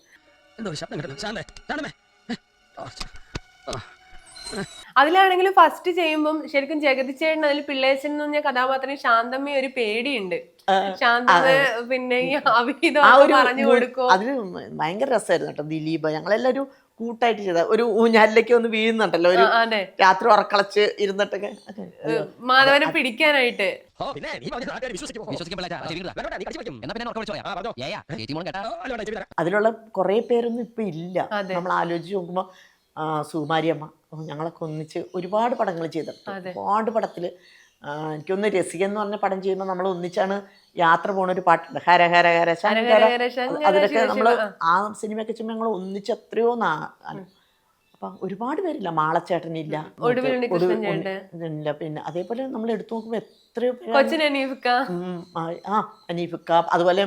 ശാന്തേ ശാന്തമേ അതിലാണെങ്കിലും ഫസ്റ്റ് ചെയ്യുമ്പോൾ ശരിക്കും ജഗതിച്ചേട്ടൻ അതിൽ പിള്ളേച്ചൻ എന്ന് പറഞ്ഞ കഥാപാത്രം ശാന്തമ്മ ഒരു പേടിയുണ്ട്. ശാന്തമ്മ പിന്നെ ഈ അവിഹിതം പറഞ്ഞു കൊടുക്കും അതിന് ഭയങ്കര രസമായിരുന്നു കേട്ടോ ദിലീപ്. ഞങ്ങളെല്ലാരും കൂട്ടായിട്ട് ചെയ്ത ഒരു ഊഞ്ഞാലിലേക്ക് ഒന്ന് വീഴുന്നുണ്ടല്ലോ ഒരു രാത്രി ഉറക്കളച്ച് ഇരുന്നിട്ടൊക്കെ. മാധവനെ പിടിക്കാനായിട്ട്. അതിലുള്ള കുറേ പേരൊന്നും ഇപ്പൊ ഇല്ല. നമ്മൾ ആലോചിച്ച് നോക്കുമ്പോൾ സുകുമാരിയമ്മ. ഞങ്ങളൊക്കെ ഒന്നിച്ച് ഒരുപാട് പടങ്ങൾ ചെയ്തിട്ടുണ്ട്. ഒരുപാട് പടത്തിൽ എനിക്കൊന്ന് രസിക എന്ന് പറഞ്ഞ പടം ചെയ്യുമ്പോൾ നമ്മൾ ഒന്നിച്ചാണ് യാത്ര പോണ ഒരു പാട്ടുണ്ട്. ഹര ഹര ഹര അതിലൊക്കെ നമ്മൾ ആ. സിനിമയൊക്കെ ചെയ്യുമ്പോൾ ഞങ്ങൾ ഒന്നിച്ച് എത്രയോ നാ അപ്പൊ ഒരുപാട് പേരില്ല. മാളച്ചേട്ടനില്ല. ഇല്ല. പിന്നെ അതേപോലെ നമ്മൾ എടുത്തു നോക്കുമ്പോൾ എത്രയോ ആ അനീഫിക്ക. അതുപോലെ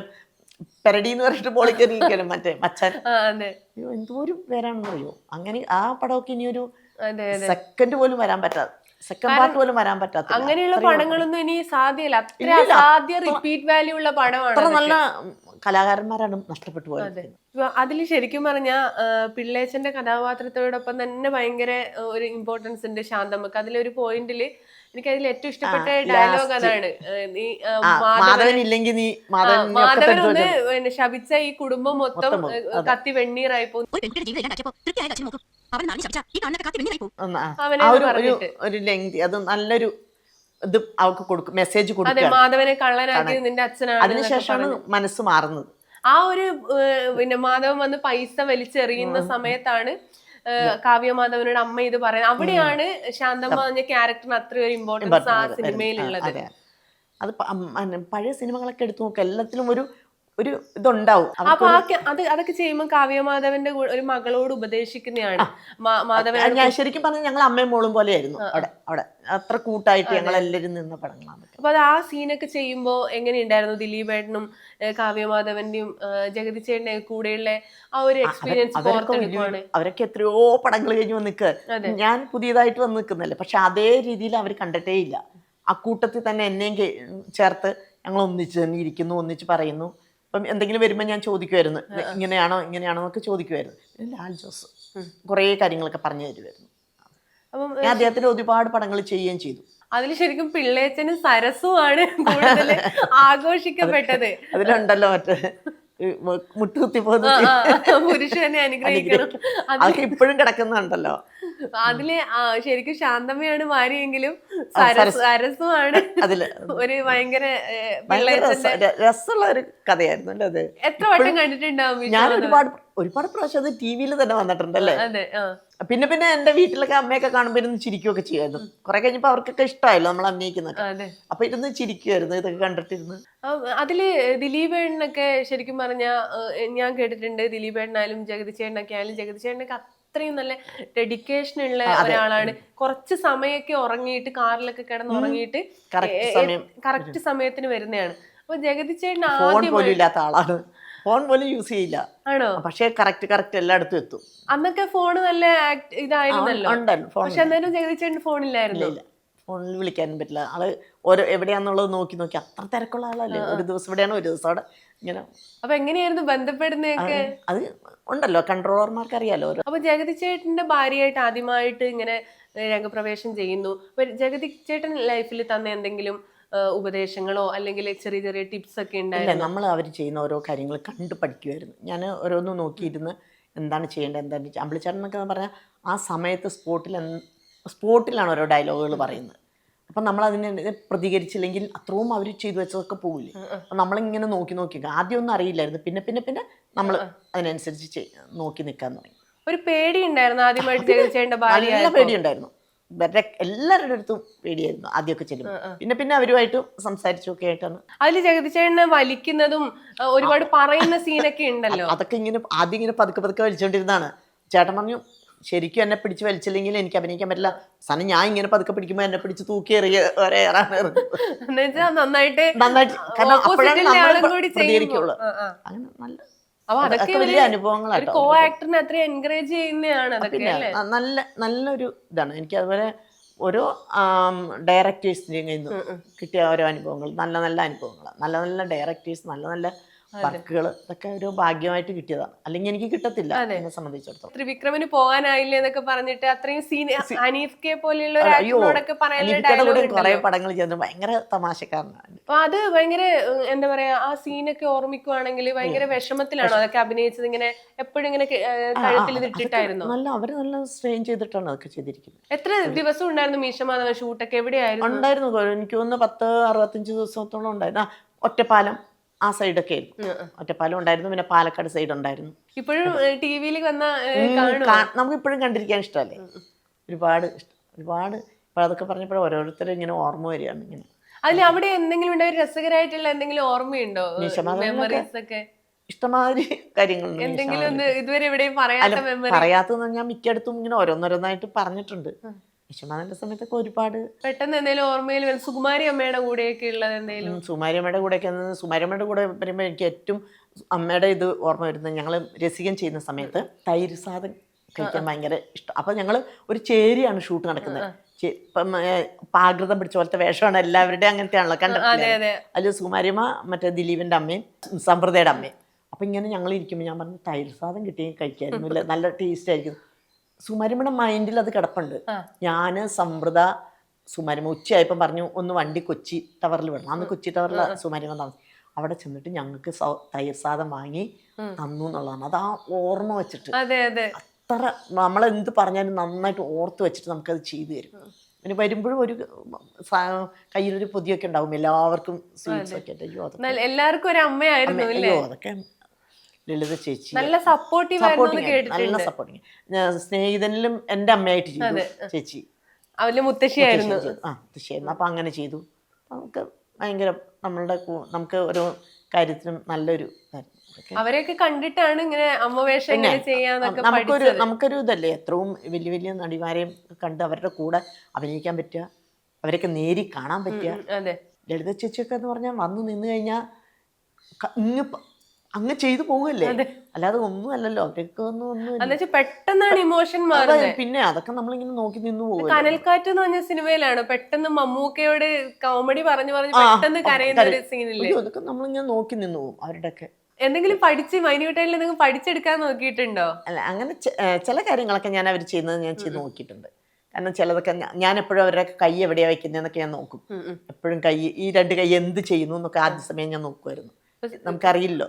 പെരടി എന്ന് പറഞ്ഞിട്ട് പോളിക്കരിക്കലും മറ്റേ മച്ചൻ അയ്യോ എന്തോരം പേരാണെന്ന് അറിയോ അങ്ങനെ ആ പടമൊക്കെ ഇനി ഒരു അതെ സെക്കൻഡ് പോലും വരാൻ പറ്റാതെ സെക്കൻഡ് പാർട്ട് പോലും വരാൻ പറ്റാത്ത അങ്ങനെയുള്ള പടങ്ങളൊന്നും ഇനി സാധ്യമല്ല അത്ര. അസാധ്യ റിപ്പീറ്റ് വാല്യൂ ഉള്ള പടമാണ് അത്ര നല്ല കലാകാരന്മാരാണ് നഷ്ടപ്പെട്ടു പോയത് അതിൽ ശരിക്കും പറഞ്ഞ പിള്ളേച്ചന്റെ കഥാപാത്രത്തോടൊപ്പം തന്നെ ഭയങ്കര ഒരു ഇമ്പോർട്ടൻസ് ഉണ്ട് ശാന്തമ്മക്ക്. അതിലൊരു പോയിന്റിൽ എനിക്ക് അതിൽ ഏറ്റവും ഇഷ്ടപ്പെട്ട ഡയലോഗ് അതാണ്. നീ മാധവൻ ഇല്ലെങ്കിൽ നീ മാധവൻ ഒന്ന് ശപിച്ച ഈ കുടുംബം മൊത്തം കത്തി വെണ്ണീറായി പോകും ഒരു. ലെങ്തി അത് നല്ലൊരു ഇത് അവൾക്ക് കൊടുക്കും മെസ്സേജ് അതെ മാധവനെ കള്ളനാക്കി നിന്റെ അച്ഛനാണ് അതിനുശേഷമാണ് മനസ്സ് മാറുന്നത്. ആ ഒരു പിന്നെ മാധവൻ വന്ന് പൈസ വലിച്ചെറിയുന്ന സമയത്താണ് കാവ്യമാധവനോട് അമ്മ ഇത് പറയുന്നത്. അവിടെയാണ് ശാന്തമ്മ എന്ന ക്യാരക്ടറിന് അത്രയൊരു ഒരു ഇമ്പോർട്ടൻസ് ആ സിനിമയിലുള്ളത് അത്. പഴയ സിനിമകളൊക്കെ എടുത്തു നോക്കുക എല്ലാത്തിലും ഒരു ഒരു ഇതുണ്ടാവും. അപ്പൊ അത് അതൊക്കെ ചെയ്യുമ്പോൾ കാവ്യമാധവന്റെ ഒരു മകളോട് ഉപദേശിക്കുന്നതാണ് മാധവൻ ഞാൻ ശരിക്കും പറഞ്ഞാൽ ഞങ്ങൾ അമ്മയും മോളും പോലെയായിരുന്നു. അവിടെ അവിടെ. അത്ര കൂട്ടായിട്ട് ഞങ്ങൾ എല്ലാവരും നിന്ന പടങ്ങളാണ് അപ്പൊ അത് ആ സീനൊക്കെ ചെയ്യുമ്പോൾ എങ്ങനെയുണ്ടായിരുന്നു ദിലീപ് ഏട്ടനും കാവ്യമാധവന്റെയും ജഗതി ചേട്ടന്റെ കൂടെയുള്ള ആ ഒരു എക്സ്പീരിയൻസ് അവരൊക്കെ പുറത്തെടുക്കുവാണ് അവരൊക്കെ എത്രയോ പടങ്ങൾ കഴിഞ്ഞ് വന്ന് നിൽക്കുക ഞാൻ പുതിയതായിട്ട് വന്ന് നിൽക്കുന്നല്ലേ. പക്ഷെ അതേ രീതിയിൽ അവർ കണ്ടിട്ടേ ഇല്ല അക്കൂട്ടത്തിൽ തന്നെ എന്നെയും ചേർത്ത് ഞങ്ങൾ ഒന്നിച്ച് തന്നെ ഇരിക്കുന്നു ഒന്നിച്ച് പറയുന്നു. അപ്പം എന്തെങ്കിലും വരുമ്പോൾ ഞാൻ ചോദിക്കുമായിരുന്നു ഇങ്ങനെയാണോ ഇങ്ങനെയാണോ എന്നൊക്കെ ചോദിക്കുമായിരുന്നു ലാൽ ജോസ് കുറേ കാര്യങ്ങളൊക്കെ പറഞ്ഞു തരുമായിരുന്നു അപ്പം ഞാൻ അദ്ദേഹത്തിന് ഒരുപാട് പടങ്ങൾ ചെയ്യുകയും ചെയ്തു. അതിൽ ശരിക്കും പിള്ളേച്ചനും സരസുമാണ് കൂടുതൽ [LAUGHS] ആഘോഷിക്കപ്പെട്ടത്. അതിലുണ്ടല്ലോ മറ്റേ. മുട്ടുകുത്തി പുരുഷനെ അനുഗ്രഹിക്കണം. അതൊക്കെ ഇപ്പോഴും കിടക്കുന്നുണ്ടല്ലോ. അതിൽ ശരിക്കും ശാന്തമ്മയാണ് ഭാര്യയെങ്കിലും സരസ് സരസുമാണ്. അതിൽ ഒരു ഭയങ്കര രസമുള്ള ഒരു കഥയായിരുന്നു അല്ലേ അത്. എത്ര വട്ടം കണ്ടിട്ടുണ്ടാവും ഞാൻ ഒരുപാട് ഒരുപാട് പ്രാവശ്യം അത് ടി വിയിൽ തന്നെ വന്നിട്ടുണ്ടല്ലേ? അതെ പിന്നെ പിന്നെ എന്റെ വീട്ടിലൊക്കെ അമ്മയൊക്കെ കാണുമ്പോൾ ഇരുന്ന് ചിരിക്കുകയൊക്കെ ചെയ്യുമായിരുന്നു. കുറെ കഴിഞ്ഞപ്പോ അവർക്കൊക്കെ ഇഷ്ടമായല്ലോ നമ്മൾ അഭിനയിക്കുന്നത്. അപ്പൊ ഇരുന്ന് ചിരിക്കുമായിരുന്നു ഇതൊക്കെ കണ്ടിട്ടിരുന്ന്. അതിൽ ദിലീപേണ്ണൊക്കെ ശരിക്കും പറഞ്ഞ ഞാൻ കേട്ടിട്ടുണ്ട് ദിലീപേണ്ണായാലും ജഗതിച്ചേണ്ണൊക്കെ ആയാലും ജഗതിച്ചേണ്ണൊക്കെ അത്രയും നല്ല ഡെഡിക്കേഷൻ ഉള്ള ഒരാളാണ്. കുറച്ച് സമയമൊക്കെ ഉറങ്ങിയിട്ട് കാറിലൊക്കെ കിടന്ന് ഉറങ്ങിയിട്ട് കറക്റ്റ് സമയത്തിന് വരുന്നതാണ്. അപ്പൊ ജഗതിച്ചേട്ടൻ ഫോൺ ഫോൺ പോലും യൂസ് ചെയ്യില്ല. ആണോ? പക്ഷേ കറക്റ്റ് കറക്റ്റ് എല്ലായിടത്തും എത്തും അന്നൊക്കെ ഫോൺ നല്ല ഇതായിരുന്നല്ലോ. ഉണ്ടല്ലോ ഫോൺ പക്ഷെ അന്നേരം ഫോണില്ലായിരുന്നു ഫോണിൽ വിളിക്കാനും പറ്റില്ല. ആൾ ഓരോ എവിടെയാന്നുള്ളത് നോക്കി നോക്കി. അത്ര തിരക്കുള്ള ആളല്ലേ? ഒരു ദിവസം ഇവിടെയാണ് ഒരു ദിവസം അവിടെ ഇങ്ങനെ. അപ്പൊ എങ്ങനെയായിരുന്നു ബന്ധപ്പെടുന്നതൊക്കെ? അത് ഉണ്ടല്ലോ. കൺട്രോളർമാർക്ക് അറിയാലോ അപ്പൊ ജഗതി ചേട്ടന്റെ ഭാര്യയായിട്ട് ആദ്യമായിട്ട് ഇങ്ങനെ രംഗപ്രവേശം ചെയ്യുന്നു. ജഗതി ചേട്ടൻ ലൈഫിൽ തന്ന എന്തെങ്കിലും ഉപദേശങ്ങളോ അല്ലെങ്കിൽ ചെറിയ ചെറിയ ടിപ്സ് ഒക്കെ ഉണ്ടായിരുന്നു? നമ്മൾ അവർ ചെയ്യുന്ന ഓരോ കാര്യങ്ങൾ കണ്ടു പഠിക്കുമായിരുന്നു ഞാൻ ഓരോന്ന് നോക്കിയിരുന്ന് എന്താണ് ചെയ്യേണ്ടത് എന്താണ് അമ്പിളിച്ചേട്ടൻ എന്നൊക്കെ പറഞ്ഞാൽ ആ സമയത്ത് സ്പോട്ടിൽ സ്പോട്ടിലാണ് ഓരോ ഡയലോഗുകൾ പറയുന്നത്. അപ്പം നമ്മൾ അതിനെ പ്രതികരിച്ചില്ലെങ്കിൽ അത്രയും അവർ ചെയ്തു വെച്ചതൊക്കെ പോകില്ലേ അപ്പം നമ്മളിങ്ങനെ നോക്കി നോക്കി ആദ്യം ഒന്നും അറിയില്ലായിരുന്നു. പിന്നെ പിന്നെ പിന്നെ നമ്മൾ അതിനനുസരിച്ച് നോക്കി നിൽക്കാൻ തുടങ്ങി. ഒരു പേടി ഉണ്ടായിരുന്നു ആദ്യമായിട്ട് [LAUGHS] നല്ല പേടിയുണ്ടായിരുന്നു ഇവരുടെ എല്ലാവരുടെ അടുത്തും പേടിയായിരുന്നു ആദ്യമൊക്കെ ചെല്ലുമ്പോൾ പിന്നെ പിന്നെ അവരുമായിട്ട് സംസാരിച്ചൊക്കെ ആയിട്ടാണ് അതിൽ ജഗതി ചേട്ടനെ വലിക്കുന്നതും ഒരുപാട് പറയുന്ന സീനൊക്കെ ഉണ്ടല്ലോ. അതൊക്കെ ഇങ്ങനെ ആദ്യം ഇങ്ങനെ പതുക്കെ പതുക്കെ വലിച്ചോണ്ടിരുന്നതാണ്. ചേട്ടൻ പറഞ്ഞു ശരിക്കും എന്നെ പിടിച്ച് വലിച്ചില്ലെങ്കിൽ എനിക്ക് അഭിനയിക്കാൻ പറ്റില്ല. സാധനം ഞാൻ ഇങ്ങനെ പതുക്കെ പിടിക്കുമ്പോൾ എന്നെ പിടിച്ച് തൂക്കി എറിയ ഒരേറാണ് നന്നായിട്ട് നന്നായിട്ട്. കാരണം അപ്പോഴാണ് നമ്മൾ പ്രതികരിക്കുള്ളൂ. അങ്ങനെ നല്ല അപ്പൊ അതൊക്കെ അതൊക്കെ വലിയ ഇവർ കോ ആക്ടറിനെ എൻകറേജ് ചെയ്യുന്നതാണ് അതൊക്കെ അല്ലേ? നല്ല നല്ലൊരു ഇതാണ്. എനിക്ക് അതുപോലെ ഓരോ ഡയറക്ടേഴ്സിന്റെ നിന്ന് കിട്ടിയ ഓരോ അനുഭവങ്ങൾ നല്ല നല്ല അനുഭവങ്ങളാണ് നല്ല നല്ല ഡയറക്ടേഴ്സ് നല്ല നല്ല വർക്കുകൾ ഇതൊക്കെ ഒരു ഭാഗ്യമായിട്ട് കിട്ടിയതാ. അല്ലെങ്കിൽ എനിക്ക് കിട്ടത്തില്ല എന്നെ സംബന്ധിച്ചിടത്തോളം. ത്രിവിക്രമിന് പോകാനായില്ല എന്നൊക്കെ പറഞ്ഞിട്ട് അത്രയും സീൻ അനീഫ് കെ പോലെയുള്ള പറയാനുള്ള കുറെ പടങ്ങൾ ചെയ്യുന്നത് ഭയങ്കര തമാശക്കാരനാണ്. അപ്പൊ അത് ഭയങ്കര എന്താ പറയാ ആ സീനൊക്കെ ഓർമ്മിക്കുവാണെങ്കിൽ ഭയങ്കര വിഷമത്തിലാണോ? അതൊക്കെ അഭിനയിച്ചത് ഇങ്ങനെ എപ്പോഴും ഇങ്ങനെ കഴുത്തിലിട്ടിട്ടായിരുന്നു കഴുത്തിൽ ഇതിട്ടിട്ടായിരുന്നു നല്ല അവർ നല്ല സ്ട്രെയിൻ ചെയ്തിട്ടാണ് അതൊക്കെ ചെയ്തിരിക്കുന്നത്. എത്ര ദിവസം ഉണ്ടായിരുന്നു മീശമാധവൻ ഷൂട്ടൊക്കെ? എവിടെയായിരുന്നു? ഉണ്ടായിരുന്നു. എനിക്ക് തോന്നുന്നു പത്ത് അറുപത്തഞ്ച് ദിവസത്തോളം ഉണ്ടായിരുന്നു. ഒറ്റപ്പാലം. ആ സൈഡൊക്കെ ആയിരുന്നു ഒറ്റപ്പാലം ഉണ്ടായിരുന്നു പിന്നെ പാലക്കാട് സൈഡ് ഉണ്ടായിരുന്നു ഇപ്പോഴും ടി വിയിൽ വന്ന നമുക്ക് ഇപ്പോഴും കണ്ടിരിക്കാൻ ഇഷ്ടമല്ലേ? ഒരുപാട് ഇഷ്ടം. ഒരുപാട്. ഇപ്പൊ അതൊക്കെ പറഞ്ഞപ്പോൾ ഓരോരുത്തരും ഇങ്ങനെ ഓർമ്മ വരികയാണ് ഇങ്ങനെ. അതിൽ അവിടെ എന്തെങ്കിലും ഉണ്ടോ? രസകരമായിട്ടുള്ള എന്തെങ്കിലും ഓർമ്മയുണ്ടോ? മെമ്മറീസ് ഒക്കെ? ഇഷ്ടമാതിരി കാര്യങ്ങളുണ്ട് എന്തെങ്കിലും ഇതുവരെ എവിടെയും പറയാത്ത പറയാത്തതെന്ന് ഞാൻ മിക്കയിടത്തും ഇങ്ങനെ ഓരോന്നോരോന്നായിട്ട് പറഞ്ഞിട്ടുണ്ട്. വിശ്വനാഥന്റെ സമയത്തൊക്കെ ഒരുപാട് പെട്ടെന്ന് എന്തെങ്കിലും ഓർമ്മയിൽ സുകുമാരി അമ്മയുടെ കൂടെയൊക്കെ ഉള്ളത് എന്തെങ്കിലും? സുമാരി അമ്മയുടെ കൂടെയൊക്കെ സുമാരി അമ്മയുടെ കൂടെ വരുമ്പോൾ എനിക്ക് ഏറ്റവും അമ്മയുടെ ഇത് ഓർമ്മ വരുന്നത് ഞങ്ങൾ രസികം ചെയ്യുന്ന സമയത്ത് തൈര് സാധനം കഴിക്കാൻ ഭയങ്കര ഇഷ്ടം. അപ്പം ഞങ്ങൾ ഒരു ചേരിയാണ് ഷൂട്ട് നടക്കുന്നത്. പാകൃതം പിടിച്ച പോലത്തെ വേഷമാണ് എല്ലാവരുടെയും അങ്ങനത്തെ ആണല്ലോ അതെ അല്ല അതിൽ സുമാരിയമ്മ മറ്റേ ദിലീപിന്റെ അമ്മയും സമ്പ്രദയുടെ അമ്മയും. അപ്പം ഇങ്ങനെ ഞങ്ങൾ ഇരിക്കുമ്പോൾ ഞാൻ പറഞ്ഞു തൈര് സാധനം കിട്ടി കഴിക്കായിരുന്നു നല്ല ടേസ്റ്റ് ആയിരിക്കും. സുമാരിയമ്മയുടെ മൈൻഡിൽ അത് കിടപ്പുണ്ട്. ഞാൻ സമ്പ്രദ സുമരമ ഉച്ചയായപ്പം പറഞ്ഞു ഒന്ന് വണ്ടി കൊച്ചി ടവറിൽ വിടണം. അന്ന് കൊച്ചി ടവറിൽ സുമാരിമ താമസം. അവിടെ ചെന്നിട്ട് ഞങ്ങൾക്ക് തൈര് സാധം വാങ്ങി തന്നു എന്നുള്ളതാണ്. അത് ആ ഓർമ്മ വെച്ചിട്ട്. അതെ അതെ. അത്ര നമ്മളെന്ത് പറഞ്ഞാലും നന്നായിട്ട് ഓർത്ത് വെച്ചിട്ട് നമുക്കത് ചെയ്തു തരും. പിന്നെ വരുമ്പോഴും ഒരു കയ്യിലൊരു പൊതിയൊക്കെ ഉണ്ടാവും. എല്ലാവർക്കും സ്വീറ്റ്സ് ഒക്കെ എല്ലാവർക്കും ഒരു അമ്മയായിരുന്നു അയ്യോ അതൊക്കെ ലളിത ചേച്ചി നല്ല സപ്പോർട്ടീവ് നല്ല സപ്പോർട്ടിങ് സ്നേഹിതനിലും എന്റെ അമ്മയായിട്ട് ചെയ്തു ചേച്ചി. അവന്റെ മുത്തശ്ശിയായിരുന്നു. ആ മുത്തശ്ശിയായിരുന്നു. അപ്പം അങ്ങനെ ചെയ്തു. നമുക്ക് ഭയങ്കര നമ്മളുടെ നമുക്ക് ഓരോ കാര്യത്തിനും നല്ലൊരു. അവരെയൊക്കെ കണ്ടിട്ടാണ് ഇങ്ങനെ അമ്മ വേഷം എങ്ങനെ ചെയ്യാന്നൊക്കെ നമുക്കൊരു നമുക്കൊരു ഇതല്ലേ? എത്രയും വലിയ വലിയ നടിമാരെയും കണ്ട് അവരുടെ കൂടെ അഭിനയിക്കാൻ പറ്റുക അവരൊക്കെ നേരി കാണാൻ പറ്റുക. ലളിത ചേച്ചിയൊക്കെ എന്ന് പറഞ്ഞാൽ വന്ന് നിന്ന് കഴിഞ്ഞാൽ ഇങ്ങ് അങ്ങ് ചെയ്തു പോകല്ലേ അല്ലാതെ ഒന്നും അല്ലല്ലോ. ഒന്നും ഒന്നും പെട്ടെന്നാണ് ഇമോഷൻ മാറുന്നത്. പിന്നെ അതൊക്കെ നമ്മളിങ്ങനെ നോക്കി നിന്ന് പോകും കനൽക്കാറ്റ് എന്ന് പറഞ്ഞ സിനിമയിലാണ് പെട്ടെന്ന് മമ്മൂക്കയോട് കോമഡി പറഞ്ഞു പറഞ്ഞു പെട്ടെന്ന് കരയുന്ന ഒരു. സീനില്ലേ അതൊക്കെ നമ്മളിങ്ങനെ നോക്കി നിന്ന് പോകും അവരുടെയൊക്കെ. എന്തെങ്കിലും പഠിച്ച് മൈന്യൂട്ടായിൽ എന്തെങ്കിലും പഠിച്ചെടുക്കാൻ നോക്കിയിട്ടുണ്ടോ? അല്ല അങ്ങനെ ചില കാര്യങ്ങളൊക്കെ ഞാൻ അവർ ചെയ്യുന്നത് ഞാൻ ചെയ്ത് നോക്കിയിട്ടുണ്ട്. കാരണം ചിലതൊക്കെ ഞാൻ എപ്പോഴും അവരുടെ കൈ എവിടെയാണ് വെക്കുന്നതെന്നൊക്കെ ഞാൻ നോക്കും. എപ്പോഴും കൈ ഈ രണ്ട് കൈ എന്ത് ചെയ്യുന്നു എന്നൊക്കെ ആദ്യ സമയം ഞാൻ നോക്കുമായിരുന്നു നമുക്കറിയില്ലോ.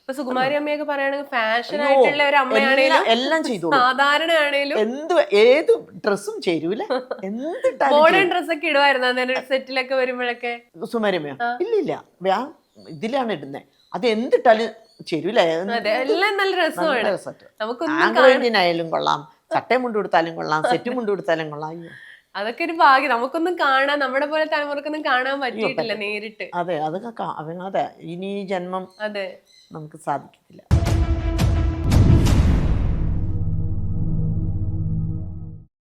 ഇപ്പൊ സുകുമാരി അമ്മയൊക്കെ പറയുകയാണെങ്കിൽ ഫാഷൻ ആയിട്ടുള്ള ഒരു അമ്മയാണേലും എല്ലാം- ചെയ്തു സാധാരണ ആണെങ്കിലും എന്ത് ഏത് ഡ്രസ്സും ചേരൂല എന്ത് [LAUGHS] മോഡേൺ ഡ്രസ്സൊക്കെ ഇടുമായിരുന്നു അന്നേരം സെറ്റിലൊക്കെ വരുമ്പോഴൊക്കെ. സുമരമയോ ഇല്ല ഇല്ല. വ്യാ- ഇതിലാണ് ഇടുന്നത് അത് എന്തിട്ടാലും ചേരൂല എല്ലാം നല്ല രസമാണ്. നമുക്കൊന്നും ആംഗ്ലേന്ത്യനായാലും കൊള്ളാം. ചട്ടയും മുണ്ട് കൊടുത്താലും കൊള്ളാം. സെറ്റും മുണ്ട് കൊടുത്താലും കൊള്ളാം അതൊക്കെ ഒരു ഭാഗ്യം. നമുക്കൊന്നും കാണാൻ നമ്മുടെ പോലെ തലമുറക്കൊന്നും കാണാൻ പറ്റിയിട്ടില്ല നേരിട്ട്. അതെ അതൊക്കെ അതെ ഇനി ജന്മം അതെ. നമുക്ക് സാധിക്കത്തില്ല.